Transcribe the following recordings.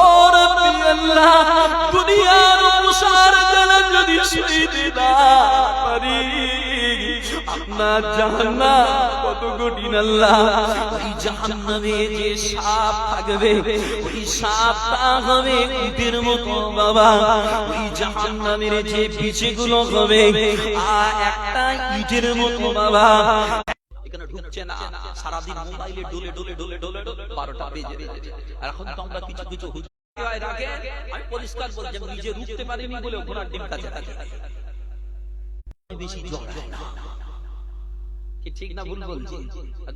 ও রব্বি আল্লাহ দুনিয়ার অনুসার জানা না পারি। আপনার জাহান্নাম কত কঠিন আল্লাহ। যে সাপ থাকবে হবে উটের মতো বাবা। ওই জাহান্নামের যে বিছেগুলো হবে আর একটা ইটের মতো বাবা। ঢুকছে না সারাদিন মোবাইলে ডোলে ডোলে ডোলে ডোলে বারোটা বেজে আর এখন তো আমরা কিছু কিছু রাখে আমি পরিষ্কার বলছি নিজে রুখতে পারিনি বলে ঘোড়ার ডিম কাছে থাকে বেশি জড়ায় না। ঠিক না ভুল বলছি?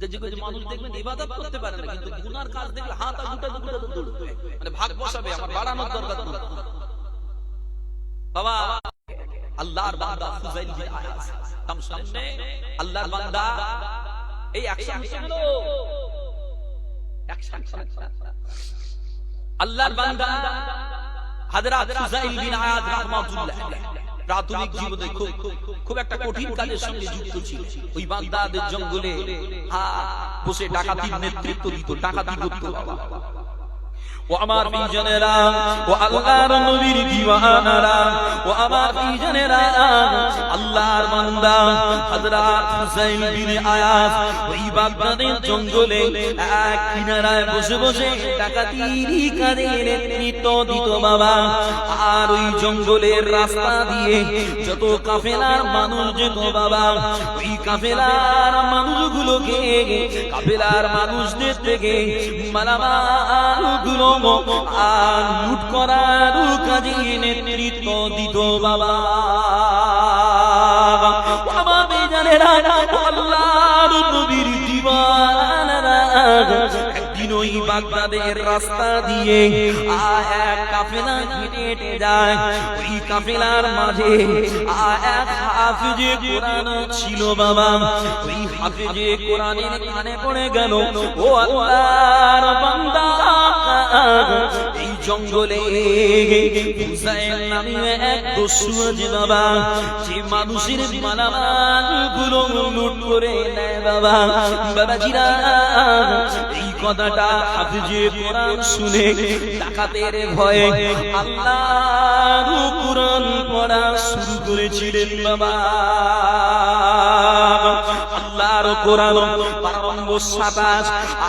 যে মানুষ দেখবেন ইবাদত করতে পারে না কিন্তু গুনার কাজ দেখলে হাত আর গুটা গুটা দৌড়বে মানে ভাগ বসাবে আমার বাড়ানোর দরকার নেই বাবা আল্লাহর বান্দা ফুজাইল বিন আয়াস তাম সামনে আল্লাহর বান্দা এই আল্লাহর বান্দা হযরত ফুজাইল বিন আয়াস রাহমাতুল্লাহ প্রাথমিক জীবনে খুব খুব একটা কঠিন কাজের সঙ্গে যুক্ত ছিল। ওই বাগদাদের জঙ্গলে হা বসে ডাকাতির নেতৃত্ব দিত ডাকাতি করতো বাবা। ও আমার বিজনেরা ও আল্লাহর নবীর দিওয়ানারা ও আমার বিজনেরা আল্লাহর বান্দা হযরত হুসাইন বিন আয়াস ওই বাগদাদের জঙ্গলে এক কিনারায় বসে বসে ডাকাতির কাজে নেতৃত্ব দিত বাবা। আর ওই জঙ্গলের রাস্তা দিয়ে যত কাফেলার মানুষ যেত বাবা ওই কাফেলার মানুষগুলোকে কাফেলার মানুষদের থেকে মালামালগুলো আর লুট করার কাজে নেতৃত্ব দিত বাবা। আমার বেজানেরা আল্লাহর বাগদাদের রাস্তা দিয়ে আ এক কাফেলা হেঁটে যায়। ওই কাফেলার মাঝে এক হাফিজে কোরআন ছিল বাবা। ওই হাফিজে কোরআনের কানে পড়ে গেল, ও আল্লাহর বান্দা এই জঙ্গলে হুসাইন নামে এক দস্যু আছে বাবা যে মানুষের মালামালগুলো লুট করে নেয় বাবা। বাবাজিরা, এই কথাটা হাফিজে কোরআন শুনে ডাকাতের ভয়ে আল্লাহর কোরআন পড়া শুরু করেছিলেন বাবা। আল্লাহর কোরআন প্রারম্ভ সাতাশ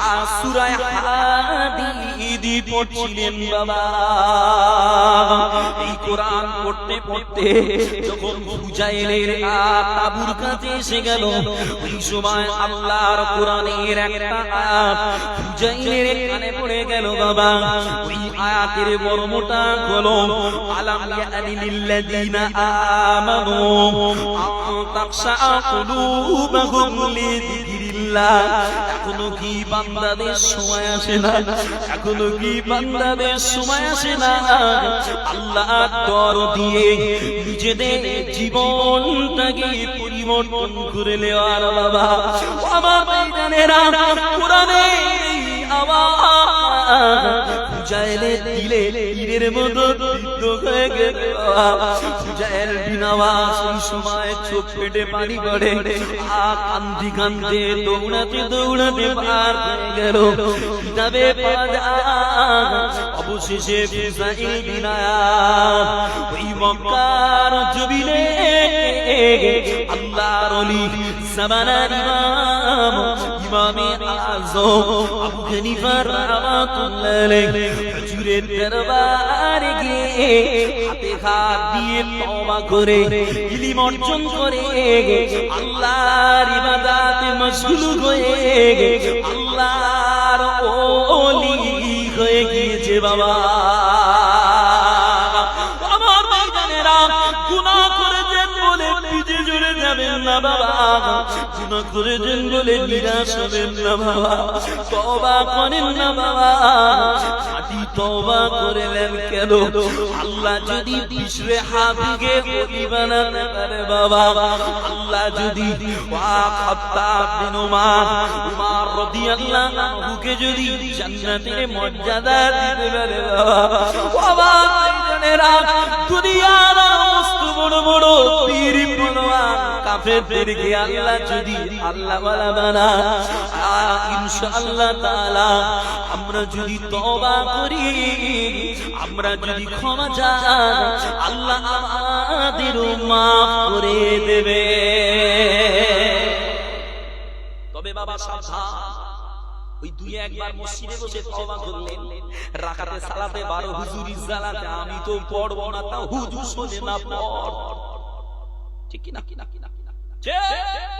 আর সূরায়ে হাদিদি পড়ছিলেন বাবা, এই কোরআন পড়তে পড়তে যখন তাবুর কাছে এসে গেল, ওই সময় আল্লাহর কোরআনের একটা কানে পড়ে গেল, বাবা। ওই আয়াতের বড় মোটা হলো, আলাম ইয়ানি লিল্লাযিনা আমানু কুলুবাহুম এখনও কি বান্দাদের সময় আসে না? এখনও কি বান্দাদের সময় আসে না? আল্লাহ দর দিয়ে নিজেদের জীবনটাকে পরিবর্তন করে নেওয়ার বাবা আমার কোরআনে কোরআনের আওয়াজ দিলে তীরের মতো বিদ্ধ হয়ে গেল ফুজাইল বিন আওয়াজ ওই সময় চোখ পেটে পানি পড়ে। কান্দি কান্দে দৌড়াতে দৌড়াতে পার হয়ে গেল। কিতাবে অবশেষে ফুজাইল বিন আয়াস ওই মক্কার জমিনে আল্লাহর ওলি জামানার ইমাম ইমামে আজম আবু হানিফা হুজুরের দরবারে গিয়ে হাত দিয়ে তওবা করে ইলম অর্জন করে আল্লাহর ইবাদতে মশগুল হয়ে আল্লাহর ওলি হয়ে গিয়েছে বাবা। গুনাহ বলে নিরাশ হবেন না বাবা। তওবা করেন না বাবা। তওবা করলেন কেন? আল্লাহ যদি বানাতে পারে বাবা। আল্লাহ যদি বিন উমার। রাদিয়াল্লাহু যদি মর্যাদা দিতে পারে বাবা। বাবা দুনিয়ার বড় বড় পীর আল্লাহ যদি আল্লাহ ইনশাআল্লাহ তাআলা আমরা যদি তওবা করি, আমরা যদি ক্ষমা চাই, আল্লাহ আমাদেরও মাফ করে দেবে। তবে বাবা সাবধান। ওই দুই একবার মসজিদে বসে তওবা করলেন। রাকাতে সালাতে বারো হুজুরি সালাতে আমি তো পড়ব না তা হুজুর শোনে না পড়। ঠিক কি না? কি না কি না কি না।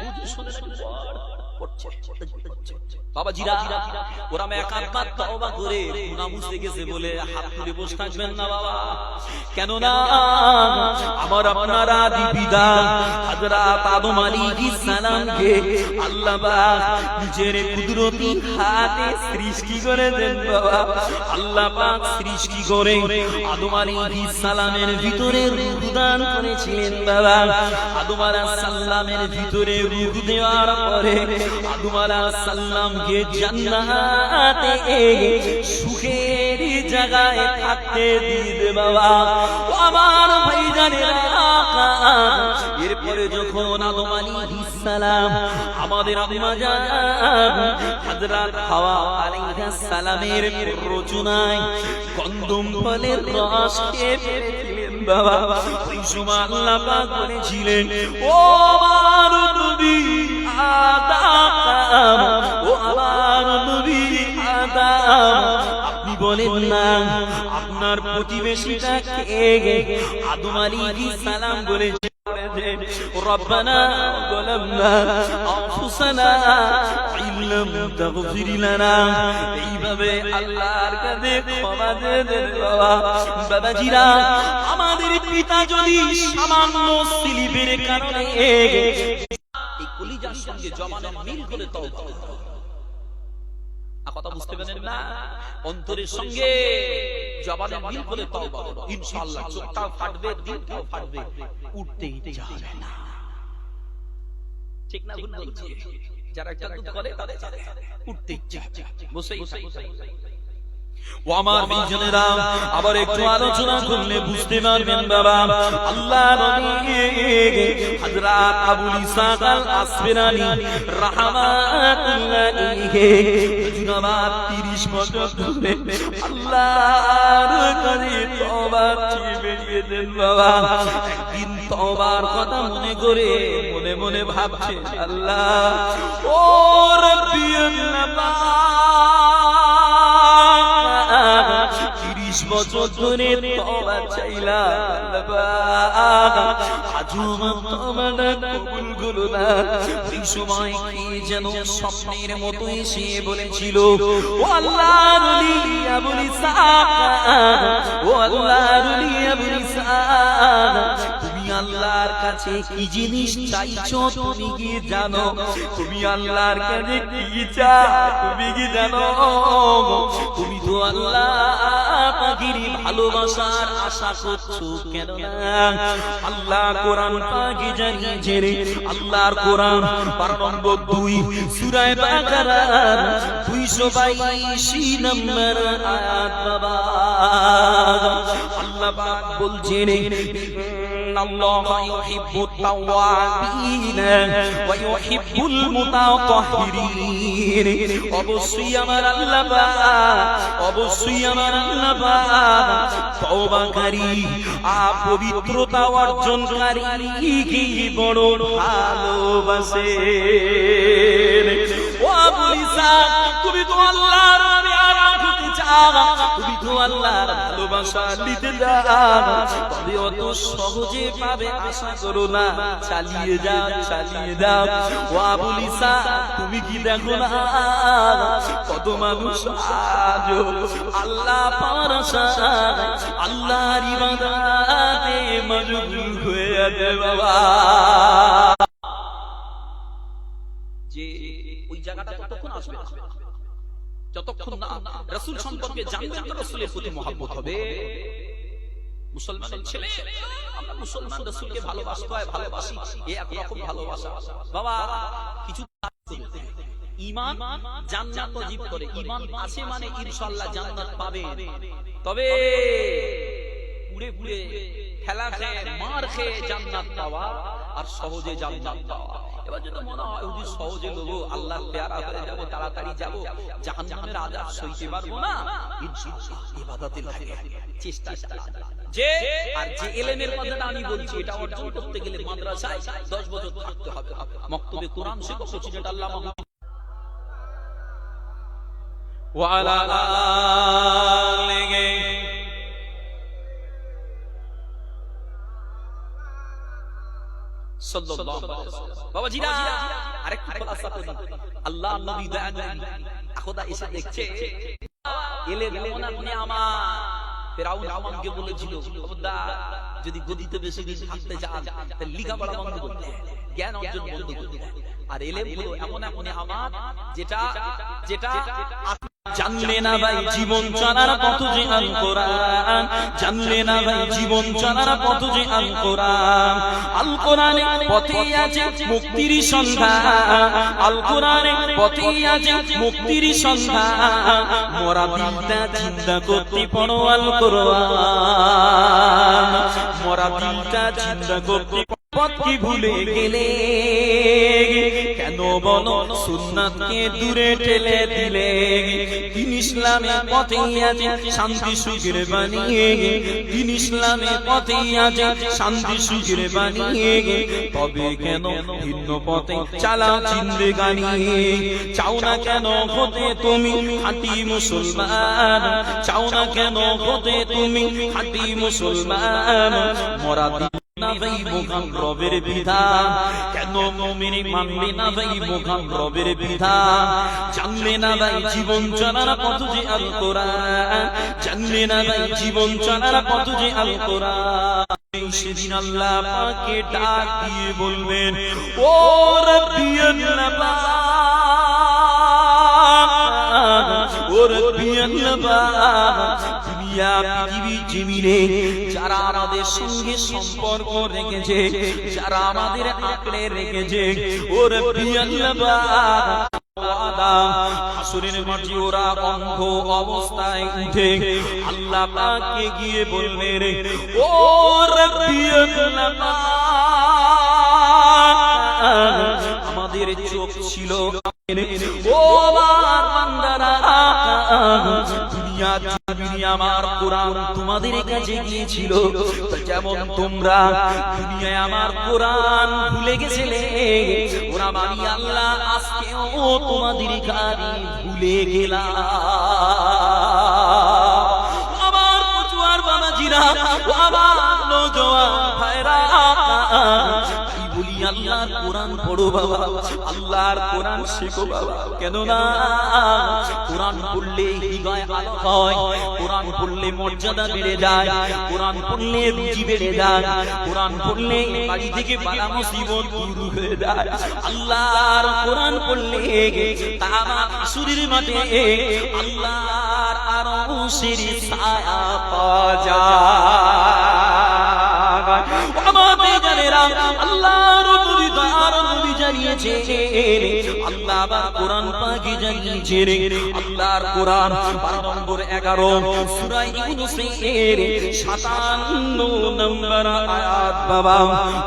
হুজুর শোনে না পড়। পড়ছে বাবা ওরা মে তওবা করে গুনাহ মুছতে গেছে বলে হাত তুলে বসে থাকবেন না বাবা। কেন না আমার আপনার আদি পিতা, হযরত আদম আলাইহিস সালামকে আল্লাহ পাক নিজের কুদরতি হাতে সৃষ্টি করে বাবা। আল্লাহ পাক সৃষ্টি করে আদম আলাইহিস সালামের ভিতরে রূহ দান করেছিলেন বাবা। আদম আলাইহিস সালামের ভিতরে রূহ দেওয়ার পরে জান্নাতে সুখের জায়গায় থাকতে দিয়ে বাবা। আমার আকা এরপরে যখন আদম আলাইহিস সালাম আমাদের আম্মা জান হযরত হাওয়া সালামের রচনায় কন্দম ফলের রস বাবা। সময় আল্লাহ পাক ও নবী আদম ও আমার নবী আদম আপনি বলেন না আপনার প্রতিবেশীটা কে আদম আলাইহিস সালাম বলেছে ربنا ظلمنا أنفسنا إن لم تغفر لنا এইভাবে আল্লাহর কাছে ক্ষমা চেয়ে দেন বাবা বাবাজিরা আমাদের পিতা যদি সামান্য স্লিপের কারণে এই কলিজার সঙ্গে জমানের মিল করে। তওবা কথা বুঝতে পারেন না? অন্তরের সঙ্গে জবানের মিল করে তওবা ইনশাআল্লাহ চোখটাও ফাটবে, দিলটাও ফাটবে। উঠতেই যাবে না। ঠিক না, ভুল বলছি? যারা একটা করে তাদের উঠতেই যাবে বসেই ও আমার বিজনেরা আবার একটু আলোচনা করলে বুঝতে পারবেন বাবা। আল্লাহ নবী হযরত আবুল ইসাক আল আসফিরানি রাহমাতুল্লাহি জুনাবাত 30 বছর ধরে আল্লাহর কাছে তওবা চেয়ে দেন বাবা। একদিন তওবার কথা মনে করে মনে মনে ভাবছে আল্লাহ ও রব্বি আল্লাহ। তিরিশ বছর ধরে তবা চাইলাম কবুলগুলো না। এই সময় কি যেন স্বপ্নের মতো এসে বলেছিল আল্লাহ কাছে কি জিনিস চাইছো তুমি কি জানো? তুমি আল্লাহর কাছে কি চাও তুমি কি জানো? তুমি তো আল্লাহ পাখির ভালোবাসার আশা করছ কেন আল্লাহ কোরআন পাখি জানিয়েছে রে আল্লাহর কোরআন পার নম্বর দুই সুরায় বাকারা, দুইশো বাইশি নম্বর আয়াত বাবা আল্লাহ পাক বলছেন إن الله يحب التوابين ويحب المتطهرين অবশ্যই আমার আল্লাহ অবশ্যই আমার আল্লাহ তওবাকারী আ পবিত্রতা অর্জনকারী কি বড় ভালোবাসে ও আবুলিসা তুমি তো আল্লাহর পেয়ারা হতে চাও তুমি তো আল্লাহর ভালোবাসা নিতে তবে অত সহজে পাবে আশা করো না। চালিয়ে যাও, চালিয়ে দাও ও আবুলিসা তুমি কি দেখো না? কত মানুষ আজ আল্লাহ পাওয়ার আল্লাহর ইবাদতে মজবুর হয়ে আছে বাবা। যে ওই জায়গাটা কতক্ষণ আসবে? যতক্ষণ না রসুল সম্পর্কে জানবেন রসুলের প্রতি মহাব্বত হবে। মুসলমানের ছেলে। আমরা মুসলমান রসুলকে ভালোবাসতে হয় ভালোবাসি এ একরকম ভালোবাসা। বাবা কিছু ইমান জান্নাত অজীব করে। ইমান আছে মানে ইনশাআল্লাহ জান্নাত পাবে। তবে পুড়ে পুড়ে খেলা খেয়ে মার খেয়ে জান্নাত পাওয়া আর সহজে জান্নাত পাওয়া এবার যদি মনে হয় হুজুর সহজে নেবো আল্লাহর পেয়ারা হয়ে যাবো তাড়াতাড়ি যাবো জাহান্নামের আযাব সইতে পারবো না ইনশাআল্লাহ ইবাদতে লাগে চেষ্টা চালা যে আর যে এলেমের কথাটা আমি বলছি এটা অর্জন করতে গেলে মাদ্রাসায় 10 বছর থাকতে হবে মক্তবে কোরআন শেখো যেটা আল্লাহ মাহমুদ وعلى آله বাবা জিরা আরেকটু খোলাসা করি। আল্লাহ নবী দয়া নবী খোদা এসে দেখছে। এলে আপনি আমার। ফেরাউন আমাকে বলেছিল খবরদার যদি গদিতে বেশি দিন থাকতে চান তাহলে লেখাপড়া বন্ধ করতে জ্ঞান অর্জন বন্ধ করতে আর এলেম হলো এমন আপনি আমার যেটা যেটা জানলে না ভাই জীবন চলার পথ যে আল কোরআন জানলে না ভাই জীবন চলার পথ যে আল কোরআন আল কোরআনে পথে আছে মুক্তির সন্ধান। আল কোরআনে পথে আছে মুক্তির সন্ধান। মোরা দিলটা চিন্তা করতে পড়ো আল কোরআন মোরা দিলটা চিন্তা করতে পথ কি ভুলে গেলে? কেন বলো সুন্নাতকে দূরে ঠেলে দিলে? দিন ইসলামে পথে আছে শান্তি সুখের বানিয়ে দিন ইসলামে পথে আছে শান্তি সুখের বানিয়ে তবে কেন ভিন্ন পথে চালাও চিন্তে গানিয়ে চাও না কেন হতে তুমি খাঁটি মুসলমান? চাও না কেন হতে তুমি খাঁটি মুসলমান? মরা না ভাই মোখান রবের বিধান কেন মমিন মানবে না ভাই মোখান রবের বিধান জানলে না ভাই জীবন চলার পথ যে আল কোরআন জানলে না ভাই জীবন চলার পথ যে আল কোরআন সেদিন আল্লাহ পাকে ডাক দিয়ে বলবেন, ও রব্বিয়ান নাবা ও রব্বিয়ান নাবা দুনিয়া পৃথিবী যারা আমাদের সঙ্গে সম্পর্ক রেখেছে যারা আমাদের আঁকড়ে রেখেছে ওর আমাদের চোখ ছিল ও জমিনে আমার কোরআন তোমাদের কাছে গিয়েছিল তোমরা দুনিয়ায় আমার কোরআন ভুলে গেছিলে, ওরা মানি আল্লাহ আজকেও তোমাদের কাছে ভুলে গেলাম। পড়ো বাবা। আল্লাহর কোরআন শেখো বাবা। কেন না কোরআন পড়লে হৃদয় আলো হয়, কোরআন পড়লে মর্যাদা বেড়ে যায়, কোরআন পড়লে রুচি বেড়ে যায়, কোরআন পড়লে বাড়ি থেকে বালা মুসিবত দূর হয়ে যায়। আল্লাহর কোরআন পড়লে তারা আসুরির মাঠে আল্লাহর আরও সিরি ছায়া পাওয়া যায়। জানিয়েছেন আল্লাহ আবার কোরআন পাকি জানিয়েছেন। আল্লাহর কোরআন পারা নম্বর 11 সূরা ইউনুসের 57 নম্বর আয়াত। বাবা,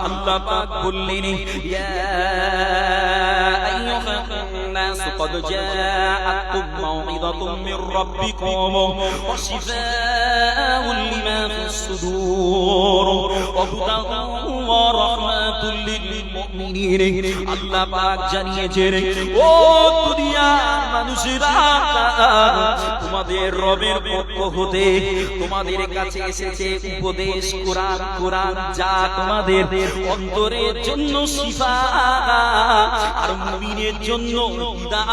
আল্লাহ পাক বললেন, ইয়া قد جاءتكم موعظة من ربكم وشفاء لما في الصدور وهدى ورحمة للمؤمنين আল্লাহ পাক জানিয়েছেন ও দুনিয়ার মানুষেরা তোমাদের রবের পক্ষ হতে তোমাদের কাছে এসেছে উপদেশ কোরআন কোরআন যা তোমাদের অন্তরের জন্য শিফা আর মুমিনের জন্য হিদায়াত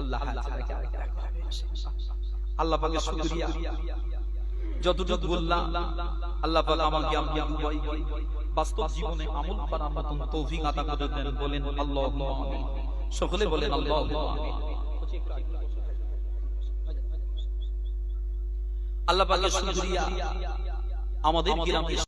আল্লাহ আল্লাহ আল্লাহ পাকে শুকরিয়া। যতটুকু বললাম আল্লাহ পাক আমাকে আপনি দুবাই বাস্তব জীবনে আমল করার মতন তৌফিক আতা করে দেন বলেন সকলে বলেন আল্লাহ শুকরিয়া। আমাদের গ্রামে